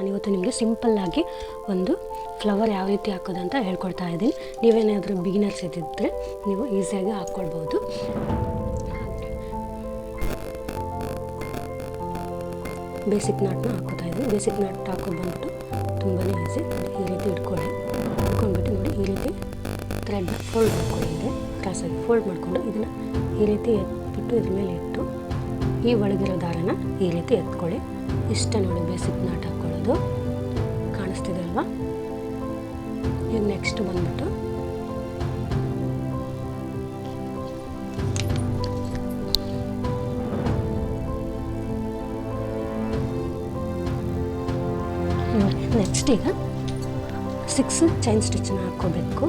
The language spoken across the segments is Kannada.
ನಾನಿವತ್ತು ನಿಮಗೆ ಸಿಂಪಲ್ಲಾಗಿ ಒಂದು ಫ್ಲವರ್ ಯಾವ ರೀತಿ ಹಾಕೋದು ಅಂತ ಹೇಳ್ಕೊಡ್ತಾ ಇದ್ದೀನಿ. ನೀವೇನಾದರೂ ಬಿಗಿನರ್ಸ್ ಇದ್ದಿದ್ದರೆ ನೀವು ಈಸಿಯಾಗಿ ಹಾಕ್ಕೊಳ್ಬೋದು. ಬೇಸಿಕ್ ನಾಟ್ನ ಹಾಕೋತಾ ಇದ್ದೀನಿ. ಬೇಸಿಕ್ ನಾಟ್ ಹಾಕೋದು ಬಂದ್ಬಿಟ್ಟು ತುಂಬಾ ಈಸಿ ಈ ರೀತಿ ಇಟ್ಕೊಳ್ಳಿ. ಇಟ್ಕೊಂಡ್ಬಿಟ್ಟು ನೋಡಿ ಈ ರೀತಿ ಥ್ರೆಡ್ನ ಫೋಲ್ಡ್ ಮಾಡ್ಕೊಂಡಿದ್ದೆ. ಕ್ರಾಸಾಗಿ ಫೋಲ್ಡ್ ಮಾಡಿಕೊಂಡು ಇದನ್ನು ಈ ರೀತಿ ಎತ್ಬಿಟ್ಟು ಇದ್ರ ಮೇಲೆ ಇಟ್ಟು ಈ ಒಳಗಿರೋ ದಾರನ ಈ ರೀತಿ ಎತ್ಕೊಳ್ಳಿ. ಇಷ್ಟ ನೋಡಿ ಬೇಸಿಕ್ ನಾಟ್ ಹಾಕ್ಕೊಳ್ಳೋದು ಕಾಣಿಸ್ತಿದೆ ಅಲ್ವಾ? ಈಗ ನೆಕ್ಸ್ಟ್ ಬಂದ್ಬಿಟ್ಟು. ನೆಕ್ಸ್ಟ್ ಈಗ ಸಿಕ್ಸ್ ಚೈನ್ ಸ್ಟಿಚ್ಚನ್ನ ಹಾಕ್ಕೋಬೇಕು.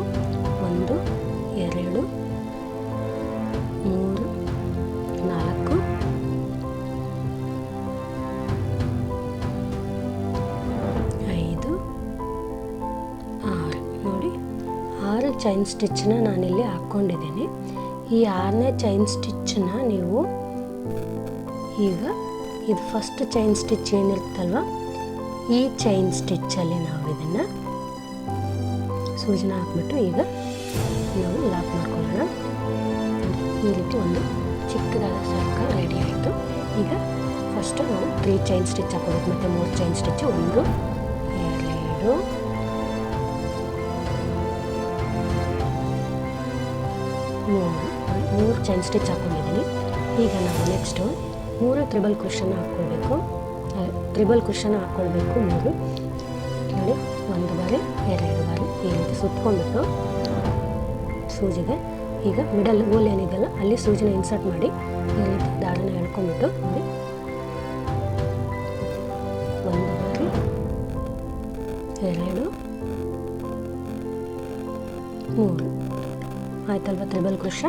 ಚೈನ್ ಸ್ಟಿಚ್ಚನ್ನ ನಾನಿಲ್ಲಿ ಹಾಕ್ಕೊಂಡಿದ್ದೀನಿ. ಈ ಆರನೇ ಚೈನ್ ಸ್ಟಿಚ್ಚನ್ನ ನೀವು ಈಗ ಇದು ಫಸ್ಟ್ ಚೈನ್ ಸ್ಟಿಚ್ ಏನಿರುತ್ತಲ್ವ, ಈ ಚೈನ್ ಸ್ಟಿಚ್ಚಲ್ಲಿ ನಾವು ಇದನ್ನು ಸೂಜಿನ ಹಾಕ್ಬಿಟ್ಟು ಈಗ ನಾವು ಲಾಕ್ ಮಾಡ್ಕೊಳ್ಳೋಣ. ಈ ರೀತಿ ಒಂದು ಚಿಕ್ಕದಾದ ಸರ್ಕಲ್ ರೆಡಿ ಆಯಿತು. ಈಗ ಫಸ್ಟು ನಾವು ತ್ರೀ ಚೈನ್ ಸ್ಟಿಚ್ ಹಾಕೋಬೇಕು ಮತ್ತು ಮೂರು ಚೈನ್ ಸ್ಟಿಚ್ ಒಂದು, ಎರಡು. ಮೂರು ಮೂರು ಚೈನ್ ಸ್ಟಿಚ್ ಹಾಕ್ಕೊಂಡಿದ್ದೀನಿ ಈಗ ನಾವು ನೆಕ್ಸ್ಟು ಮೂರು ತ್ರಿಬಲ್ ಕುಷನ್ ಹಾಕ್ಕೊಳ್ಬೇಕು. ತ್ರಿಬಲ್ ಕುಷನ್ ಹಾಕ್ಕೊಳ್ಬೇಕು ಮೂರು. ನೋಡಿ, ಒಂದು ಬಾರಿ, ಎರಡು ಬಾರಿ ಈ ರೀತಿ ಸೂಜಿಗೆ. ಈಗ ಮಿಡಲ್ ಗೋಲ್ ಏನಿದೆಯಲ್ಲ, ಅಲ್ಲಿ ಸೂಜಿನ ಇನ್ಸರ್ಟ್ ಮಾಡಿ ಈ ರೀತಿ ದಾರನ ಎಳ್ಕೊಂಡ್ಬಿಟ್ಟು ನೋಡಿ. ಒಂದು ಬಾರಿ, ಎರಡು, ಮೂರು. ಆಯ್ತಲ್ವ ತ್ರಿಬಲ್ ಕೃಷ್ಣ?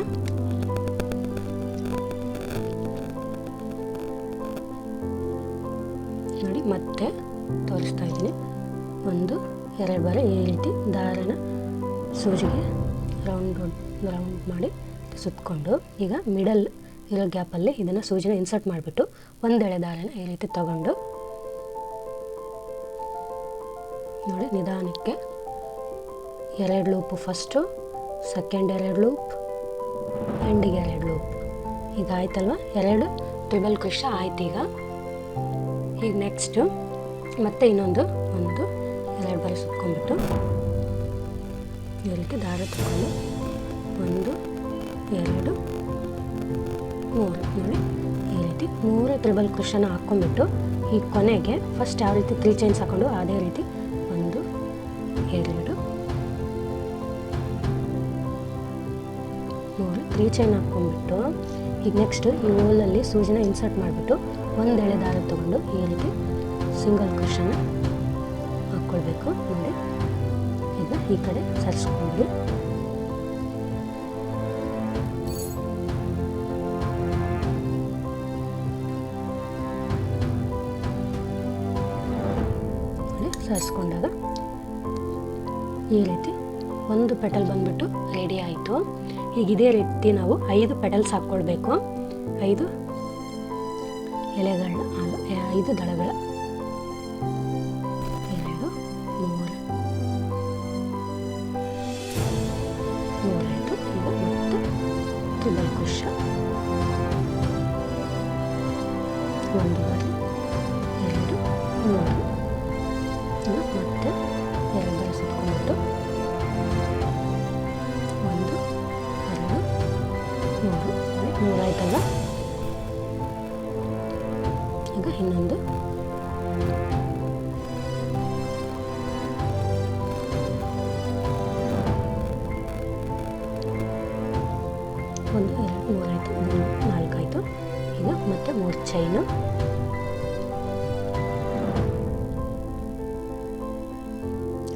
ನೋಡಿ, ಮತ್ತೆ ತೋರಿಸ್ತಾ ಇದ್ದೀನಿ. ಒಂದು, ಎರಡು ಬಾರಿ ಈ ರೀತಿ ದಾರನ ಸೂಜಿಗೆ ರೌಂಡ್ ರೌಂಡ್ ಮಾಡಿ ಸುತ್ತಕೊಂಡು ಈಗ ಮಿಡಲ್ ಇರೋ ಗ್ಯಾಪಲ್ಲಿ ಇದನ್ನು ಸೂಜಿನ ಇನ್ಸರ್ಟ್ ಮಾಡಿಬಿಟ್ಟು ಒಂದೆಳೆ ದಾರನ ಈ ರೀತಿ ತಗೊಂಡು, ನೋಡಿ ನಿಧಾನಕ್ಕೆ ಎರಡು ಲೂಪು ಫಸ್ಟು ಸೆಕೆಂಡ್ ಎರಡು ಲೂಪ್ ಎಂಡಿಗೆ ಎರಡು ಲೂಪ್ ಈಗ ಆಯ್ತಲ್ವ? ಎರಡು ಟ್ರಿಬಲ್ ಕೃಷ ಆಯ್ತು ಈಗ. ಈಗ ನೆಕ್ಸ್ಟು ಮತ್ತೆ ಇನ್ನೊಂದು, ಒಂದು, ಎರಡು ಬಾರಿ ಸುತ್ಕೊಂಡ್ಬಿಟ್ಟು ರೀತಿ ದಾರ ತಗೊಂಡು ಒಂದು, ಎರಡು, ಮೂರು. ನೋಡಿ ಈ ರೀತಿ ಮೂರು ತ್ರಿಬಲ್ ಕುಷನ್ ಹಾಕ್ಕೊಂಡ್ಬಿಟ್ಟು ಈ ಕೊನೆಗೆ ಫಸ್ಟ್ ಯಾವ ರೀತಿ ತ್ರೀ ಚೈನ್ಸ್ ಹಾಕೊಂಡು ಅದೇ ರೀತಿ ಒಂದು, ಎರಡು ತ್ರೀ ಚೈನ್ ಹಾಕ್ಕೊಂಡ್ಬಿಟ್ಟು ಈಗ ನೆಕ್ಸ್ಟ್ ಈ ಹೋಲಲ್ಲಿ ಸೂಜಿನ ಇನ್ಸರ್ಟ್ ಮಾಡಿಬಿಟ್ಟು ಒಂದು ಎಳೆ ದಾರ ತೊಗೊಂಡು ಈ ರೀತಿ ಸಿಂಗಲ್ ಕುಷನ್ ಹಾಕ್ಕೊಳ್ಬೇಕು ನೋಡಿ ಇದನ್ನ ಈ ಕಡೆ ಸರಿಸ್ಕೊಂಡು ಸರಿಸ್ಕೊಂಡಾಗ ಈ ರೀತಿ ಒಂದು ಪೆಟಲ್ ಬಂದ್ಬಿಟ್ಟು ರೆಡಿ ಆಯಿತು. ಈಗ ಇದೇ ರೀತಿ ನಾವು ಐದು ಪೆಟಲ್ಸ್ ಹಾಕ್ಕೊಳ್ಬೇಕು ಐದು ಎಲೆಗಳನ್ನ ಐದು ದಳಗಳ. ಎರಡು, ಮೂರು. ಮೂರೈದು ಮತ್ತು ಮತ್ತೆ ತ್ರಿಬಲ್ ಕುಶ ಒಂದು, ಎರಡು, ಮೂರು. ಮೂರಾಯ್ತಲ್ಲ? ಈಗ ಇನ್ನೊಂದು? ಒಂದು, ಎರಡು, ಮೂರಾಯಿತು. ನಾಲ್ಕಾಯಿತು. ಈಗ ಮತ್ತೆ ಮೂರು ಚೈನು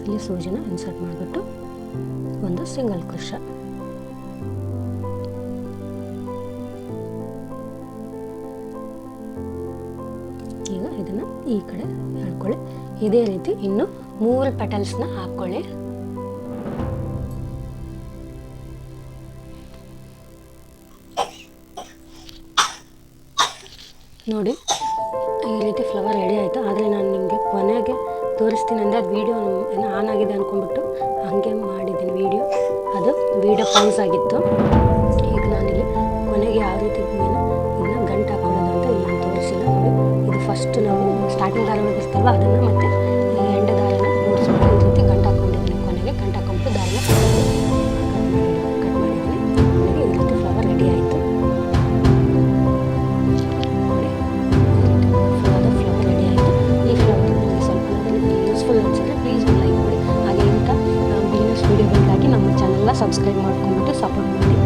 ಅಲ್ಲಿ ಸೂಜಿನ ಇನ್ಸರ್ಟ್ ಮಾಡಿಬಿಟ್ಟು ಒಂದು ಸಿಂಗಲ್ ಕೃಷ. ಈ ಕಡೆ ಹೇಳ್ಕೊಳ್ಳಿ ಇದೇ ರೀತಿ ಇನ್ನು ಮೂರು ಪೆಟಲ್ಸ್ನ ಹಾಕ್ಕೊಳ್ಳಿ ನೋಡಿ, ಈ ರೀತಿ ಫ್ಲವರ್ ರೆಡಿ ಆಯಿತು. ಆದರೆ ನಾನು ನಿಮಗೆ ಕೊನೆಗೆ ತೋರಿಸ್ತೀನಿ ಅಂದರೆ ಅದು ವೀಡಿಯೋ ಏನೋ ಆನ್ ಆಗಿದೆ ಅಂದ್ಕೊಂಡ್ಬಿಟ್ಟು ಹಾಗೆ ಮಾಡಿದ್ದೀನಿ ವೀಡಿಯೋ ಅದು ವೀಡಿಯೋ ಪೌಸ್ ಆಗಿತ್ತು. ಈಗ ನಾನಿಲ್ಲಿ ಕೊನೆಗೆ ಯಾವ ರೀತಿ ಇದನ್ನ ಗಂಟು ಅಂತ ಇಲ್ಲಿ ತೋರಿಸಿಲ್ಲ. ನೋಡಿ, ಇದು ಫಸ್ಟ್ ನಾವು ಸ್ಟಾರ್ಟಿಂಗ್ ದಾರ ಬಿಡಿಸ್ತಲ್ವ ಅದನ್ನು ಮತ್ತೆ ಎಂಡ ದಾರನ ಕೂಡಿಸ್ಬಿಟ್ಟು ಈ ರೀತಿ ಗಂಟು ಹಾಕ್ಕೊಂಡಿದ್ದೀನಿ ಕೊನೆಗೆ ಗಂಟು ಹಾಕ್ಕೊಂಬಿಟ್ಟು ದಾರನ ಕಟ್ ಮಾಡಿದ್ದೀನಿ ಕೊನೆಗೆ ಈ ಫ್ಲವರ್ ರೆಡಿ ಆಯಿತು. ಫ್ಲವರ್ ಫ್ಲವರ್ ರೆಡಿ ಆಯಿತು. ಈ ಫ್ಲವರ್ ನಿಮಗೆ ಸ್ವಲ್ಪ ಯೂಸ್ಫುಲ್ ಅನಿಸಿದ್ರೆ ಪ್ಲೀಸ್ ಲೈಕ್ ಮಾಡಿ. ಹಾಗೆ ಇಂಥ ಬಿಸ್ನೆಸ್ ವೀಡಿಯೋಗಳಿಗಾಗಿ ನಮ್ಮ ಚಾನಲ್ನ ಸಬ್ಸ್ಕ್ರೈಬ್ ಮಾಡ್ಕೊಂಡ್ಬಿಟ್ಟು ಸಪೋರ್ಟ್ ಮಾಡಿ.